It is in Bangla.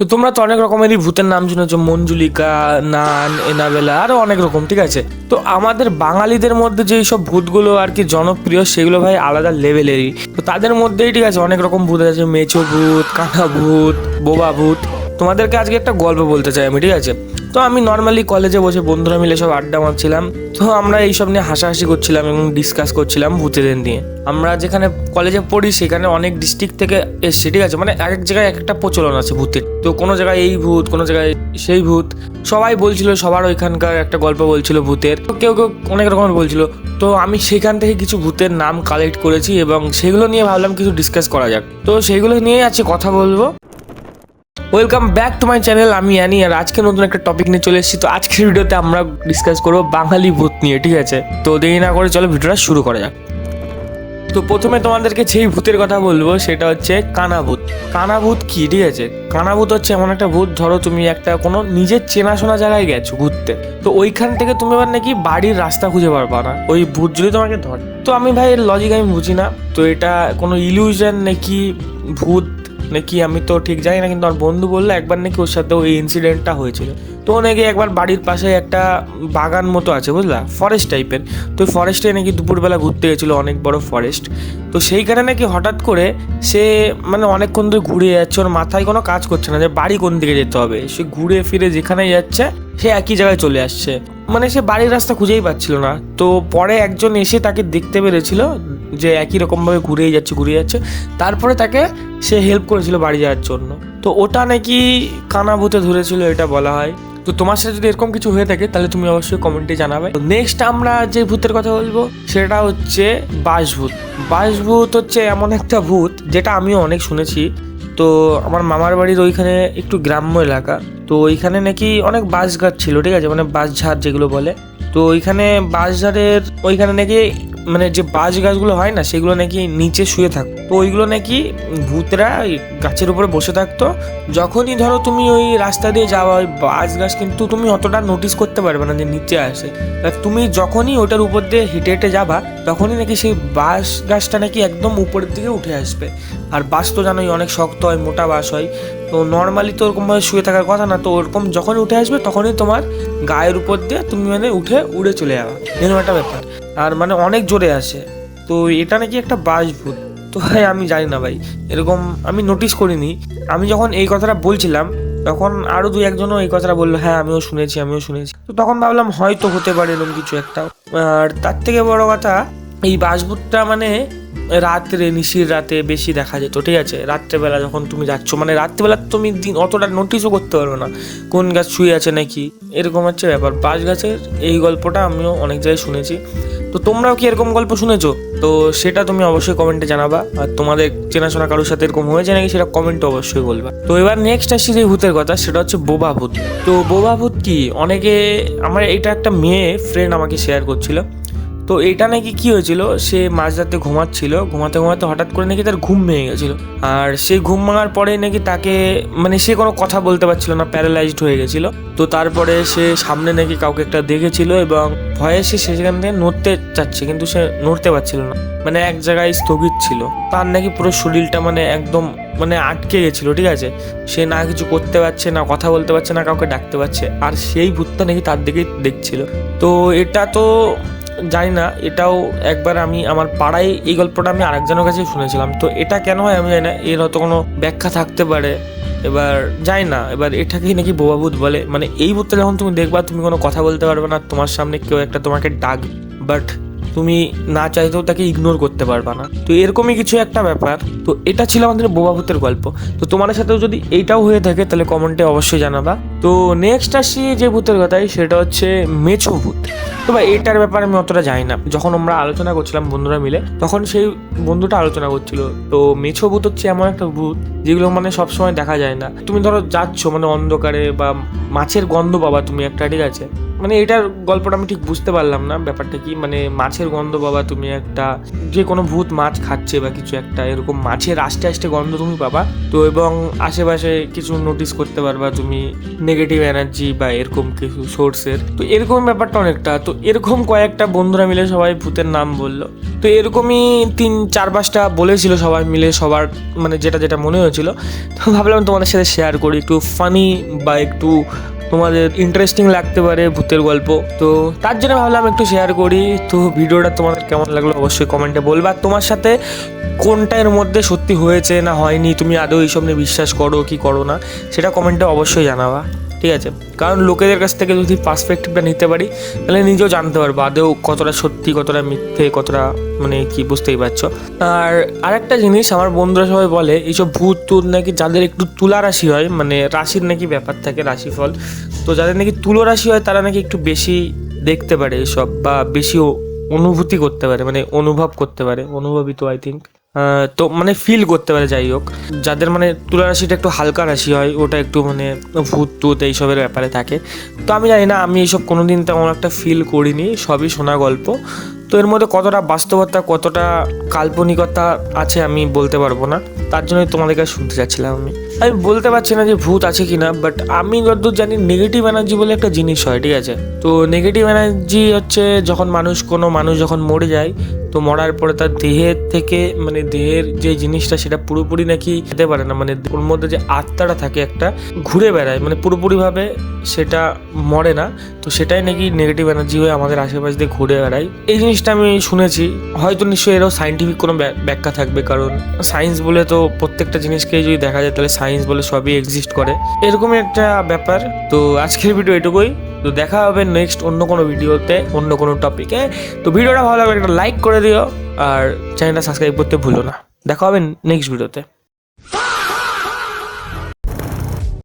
তো তোমরা তো অনেক রকমেরই ভূতের নাম শুনেছো, মঞ্জুলিকা, নান, এনাবেলা আরও অনেক রকম, ঠিক আছে? তো আমাদের বাঙালিদের মধ্যে যেই সব ভূতগুলো আর কি জনপ্রিয়, সেগুলো ভাই আলাদা লেভেলেরই। তো তাদের মধ্যেই, ঠিক আছে, অনেক রকম ভূত আছে, মেছো ভূত কাঁটা ভূত, বোবা ভূত। তোমাদেরকে আজকে একটা গল্প বলতে চাই আমি, ঠিক আছে? তো আমি নর্মালি কলেজে বসে বন্ধুরা মিলে সব আড্ডা মারছিলাম। তো আমরা এইসব নিয়ে হাসাহাসি করছিলাম এবং ডিসকাস করছিলাম ভূতেদের নিয়ে। আমরা যেখানে কলেজে পড়ি, সেখানে অনেক ডিস্ট্রিক্ট থেকে এসছে ঠিক আছে মানে এক এক জায়গায় এক একটা প্রচলন আছে ভূতের। তো কোনো জায়গায় এই ভূত, কোনো জায়গায় সেই ভূত। সবাই বলছিল, সবার ওইখানকার একটা গল্প বলছিল ভূতের। কেউ কেউ অনেক রকমের বলছিল। তো আমি সেখান থেকে কিছু ভূতের নাম কালেক্ট করেছি এবং সেগুলো নিয়ে ভাবলাম কিছু ডিসকাস করা যাক। তো সেইগুলো নিয়েই আজকে কথা বলব। Welcome back to my channel আমি অ্যানি আর আজকে নতুন একটা টপিক নিয়ে চলে এসেছি। তো আজকের ভিডিওতে আমরা ডিসকাস করব বাঙালি ভূত নিয়ে, ঠিক আছে? তো দেরি না করে চলো ভিডিওটা শুরু করা যাক। তো প্রথমে তোমাদেরকে সেই ভূতের কথা বলব, সেটা হচ্ছে কানা ভূত। কানা ভূত কি, ঠিক আছে? কানা ভূত হচ্ছে এমন একটা ভূত, ধরো তুমি একটা কোনো নিজের চেনাশোনা জায়গায় গেছো ঘুরতে। তো ওইখান থেকে তুমি এবার নাকি বাড়ির রাস্তা খুঁজে পারবা না। ওই ভূত যদি তোমাকে ধরে। তো আমি ভাই, এর লজিক আমি বুঝি না। তো এটা কোনো ইলিউশন নাকি ভূত নাকি আমি তো ঠিক জানি না, কিন্তু আমার বন্ধু বলল একবার নাকি ওর সাথে ওই ইনসিডেন্টটা হয়েছিল। তো নাকি একবার বাড়ির পাশে একটা বাগান মতো আছে, বুঝলা? ফরেস্ট টাইপের তো ফরেস্টে নাকি দুপুরবেলা ঘুরতে গেছিল অনেক বড় ফরেস্ট তো সেইখানে নাকি হঠাৎ করে সে মানে অনেকক্ষণ ধরে ঘুরে যাচ্ছে, ওর মাথায় কোনো কাজ করছে না যে বাড়ি কোন দিকে যেতে হবে। সে ঘুরে ফিরে যেখানে যাচ্ছে, সে একই জায়গায় চলে আসছে। মানে সে বাড়ির রাস্তা খুঁজেই পাচ্ছিল না। তো পরে একজন এসে তাকে দেখতে পেরেছিল যে একই রকমভাবে ঘুরেই যাচ্ছে ঘুরে যাচ্ছে। তারপরে তাকে সে হেল্প করেছিল বাড়ি যাওয়ার জন্য। তো ওটা নাকি কানা ভূতে ধরেছিল, এটা বলা হয়। তো তোমার সাথে যদি এরকম কিছু হয়ে থাকে, তাহলে তুমি অবশ্যই কমেন্টে জানাবে। নেক্সট আমরা যে ভূতের কথা বলব, সেটা হচ্ছে বাসভূত। বাসভূত হচ্ছে এমন একটা ভূত, যেটা আমিও অনেক শুনেছি। তো আমার মামার বাড়ির ওইখানে একটু গ্রাম্য এলাকা। তো ওইখানে নাকি অনেক বাঁশ গাছ ছিল, ঠিক আছে? মানে বাঁশ ঝাড় যেগুলো বলে। তো ওইখানে বাঁশ ঝাড়ের ওইখানে নাকি মানে যে বাঁশ গাছগুলো হয় না, সেগুলো নাকি নিচে শুয়ে থাকতো। তো ওইগুলো নাকি ভূতরা ওই গাছের উপরে বসে থাকতো। যখনই ধরো তুমি ওই রাস্তা দিয়ে যাওয়া ওই বাঁশ গাছ কিন্তু তুমি অতটা নোটিস করতে পারবে না যে নিচে আসে তুমি যখনই ওটার উপর দিয়ে হেঁটে হেঁটে যাবা, তখনই নাকি সেই বাঁশ গাছটা নাকি একদম উপরের দিকে উঠে আসবে। আর বাঁশ তো জানোই অনেক শক্ত হয়, মোটা বাঁশ হয়। তো নর্মালি তো ওরকমভাবে শুয়ে থাকার কথা না, তো ওরকম যখনই উঠে আসবে, তখনই তোমার গায়ের উপর দিয়ে তুমি মানে উঠে উড়ে চলে যাবা। এরকম একটা ব্যাপার। আর মানে অনেক জোরে আসে। তো এটা নাকি একটা বাসভূত। তো হ্যাঁ আমি জানি না ভাই। এরকম আমি নোটিস করিনি। আমি যখন এই কথাটা বলছিলাম, তখন আরও দু একজনও এই কথাটা বলল হ্যাঁ আমিও শুনেছি আমিও শুনেছি। তো তখন ভাবলাম, হয়তো হতে পারে এরকম কিছু একটা। আর তার থেকে বড় কথা, এই বাসভূতটা মানে রাত্রে, নিশির রাতে বেশি দেখা যেত, ঠিক আছে? রাত্রেবেলা যখন তুমি যাচ্ছ মানে রাত্রেবেলা তুমি দিন অতটা নোটিসও করতে পারবে না, কোন গাছ শুয়ে আছে নাকি? এরকম হচ্ছে ব্যাপার। বাঁশ গাছের এই গল্পটা আমিও অনেক জায়গায় শুনেছি। তো তোমরাও কি এরকম গল্প শুনেছো? তো সেটা তুমি অবশ্যই কমেন্টে জানাবা। আর তোমাদের চেনাশোনা কারোর সাথে এরকম হয়েছে নাকি সেটা কমেন্টে অবশ্যই বলবা। তো এবার নেক্সট আসছি যে ভূতের কথা, সেটা হচ্ছে বোবা ভূত। তো বোবা ভূত কি? অনেকে, আমার, এটা একটা মেয়ে ফ্রেন্ড আমাকে শেয়ার করছিল। তো এটা নাকি কি হয়েছিল? সে মাঝরাতে ঘুমাচ্ছিল, ঘুমাতে ঘুমাতে হঠাৎ করে নাকি তার ঘুম ভেঙে গেছিল। আর সেই ঘুম ভাঙার পরে নাকি তাকে মানে সে কোনো কথা বলতে পারছিল না প্যারালাইজড হয়ে গেছিল। তো তারপরে সে সামনে নাকি কাউকে একটা দেখেছিল এবং ভয়ে সে সেখান থেকে নড়তে চাচ্ছে, কিন্তু সে নড়তে পারছিল না। মানে এক জায়গায় স্থগিত ছিল। তার নাকি পুরো শরীরটা মানে একদম মানে আটকে গেছিল, ঠিক আছে? সে না কিছু করতে পারছে, না কথা বলতে পারছে, না কাউকে ডাকতে পারছে। আর সেই ভূতটা নাকি তার দিকেই দেখছিল। তো এটা তো জানি না, এটাও একবার আমি আমার পাড়ায় এই গল্পটা আমি আরেকজনের কাছে শুনেছিলাম। তো এটা কেন হয় আমি জানি না, এর হয়তো কোনো ব্যাখ্যা থাকতে পারে। এবার যাই না, এবার এটাকেই নাকি বোবা ভূত বলে। মানে এই ভূতটা যখন তুমি দেখবা, তুমি কোনো কথা বলতে পারবে না, তোমার সামনে কেউ একটা তোমাকে ডাক। বাট তুমি না চাইতেও তাকে ইগনোর করতে পারবা না। তো এরকমই কিছু একটা ব্যাপার। তো এটা ছিল আমাদের বোবা ভূতের গল্প। তো তোমাদের সাথেও যদি এইটাও হয়ে থাকে, তাহলে কমেন্টে অবশ্যই জানাবা। তো নেক্সট আসি যে ভূতের কথাই সেটা হচ্ছে মেছো ভূত। তো ভাই, এটার ব্যাপারে আমি অতটা জানি না। যখন আমরা আলোচনা করছিলাম বন্ধুরা মিলে, তখন সেই বন্ধুটা আলোচনা করছিল। তো মেছো ভূত হচ্ছে এমন একটা ভূত, যেগুলো মানে সবসময় দেখা যায় না। তুমি ধরো যাচ্ছ মানে অন্ধকারে বা মাছের গন্ধ পাবা তুমি, একটা, ঠিক আছে? মানে এটার গল্পটা আমি ঠিক বুঝতে পারলাম না। ব্যাপারটা কি? মানে মাছের গন্ধ পাবা তুমি একটা যে কোনো ভূত মাছ খাচ্ছে বা কিছু একটা, এরকম মাছের আস্তে আস্তে গন্ধ তুমি পাবা। তো এবং আশেপাশে কিছু নোটিস করতে পারবা তুমি নেগেটিভ এনার্জি বা এরকম কিছু সোর্সের তো এরকম ব্যাপারটা অনেকটা। তো এরকম কয়েকটা বন্ধুরা মিলে সবাই ভূতের নাম বলল। তো এরকমই তিন, চার পাঁচটা বলেছিল সবাই মিলে সবার মানে যেটা যেটা মনে হয়েছিল। তো ভাবলাম তোমাদের সাথে শেয়ার করি, একটু ফানি বা একটু তোমাদের ইন্টারেস্টিং লাগতে পারে ভূতের গল্প। তো তার জন্য ভাবলাম একটু শেয়ার করি। তো ভিডিওটা তোমাদের কেমন লাগল অবশ্যই কমেন্টে বলবে। আর তোমার সাথে কোনটার মধ্যে সত্যি হয়েছে না হয়নি? তুমি আদৌ এইসব নিয়ে বিশ্বাস করো কি করো না? সেটা কমেন্টে অবশ্যই জানাবা। ঠিক আছে? কারণ লোকেদের কাছ থেকে যদি পার্সপেক্টিভটা নিতে পারি, তাহলে নিজেও জানতে পারব আদৌ কতটা সত্যি, কতটা মিথ্যে, কতটা মানে কি বুঝতেই পারছ? আর আরেকটা জিনিস আমার বন্ধুরা সবাই বলে, এইসব ভূত টুত নাকি যাদের একটু তুলা রাশি হয় মানে রাশির নাকি ব্যাপার থাকে, রাশিফল, তো যাদের নাকি তুলো রাশি হয়, তারা নাকি একটু বেশি দেখতে পারে এসব বা বেশি অনুভূতি করতে পারে মানে অনুভব করতে পারে, অনুভবিত আই থিঙ্ক তো মানে ফিল করতে পারে যাই হোক যাদের মানে তুলা রাশিটা একটু হালকা রাশি হয়, ওটা একটু মানে ভূত টুত এইসবের ব্যাপারে থাকে। তো আমি জানি না, আমি এইসব কোনো দিন তেমন একটা ফিল করিনি, সবই শোনা গল্প। তো এর মধ্যে কতটা বাস্তবতা, কতটা কাল্পনিকতা আছে আমি বলতে পারব না। তার জন্যই তোমাদের কাছে শুনতে চাচ্ছিলাম আমি। আমি বলতে পারছি না যে ভূত আছে কি না বাট আমি যতদূর জানি নেগেটিভ এনার্জি বলে একটা জিনিস হয়, ঠিক আছে? তো নেগেটিভ এনার্জি হচ্ছে যখন মানুষ, কোনো মানুষ যখন মরে যায়, তো মরার পরে তার দেহের থেকে মানে দেহের যে জিনিসটা, সেটা পুরোপুরি নাকি যেতে পারে না। মানে ওর মধ্যে যে আত্মাটা থাকে একটা, ঘুরে বেড়ায়। মানে পুরোপুরিভাবে সেটা মরে না, তো সেটাই নাকি নেগেটিভ এনার্জি হয়ে আমাদের আশেপাশে দিয়ে ঘুরে বেড়ায়। এই জিনিসটা আমি শুনেছি। হয়তো নিশ্চয়ই এরও সাইন্টিফিক কোনো ব্য- ব্যাখ্যা থাকবে, কারণ সায়েন্স বলে তো প্রত্যেকটা জিনিসকেই যদি দেখা যায়, তাহলে সায়েন্স বলে সবই এক্সিস্ট করে। এরকমই একটা ব্যাপার। তো আজকের ভিডিও এটুকুই। তো দেখা হবে নেক্সট অন্য কোনো ভিডিওতে অন্য কোনো টপিকে তো ভিডিওটা ভালো লাগলে একটা লাইক করে দিও, আর চ্যানেলটা সাবস্ক্রাইব করতে ভুলো না। দেখা হবে নেক্সট ভিডিওতে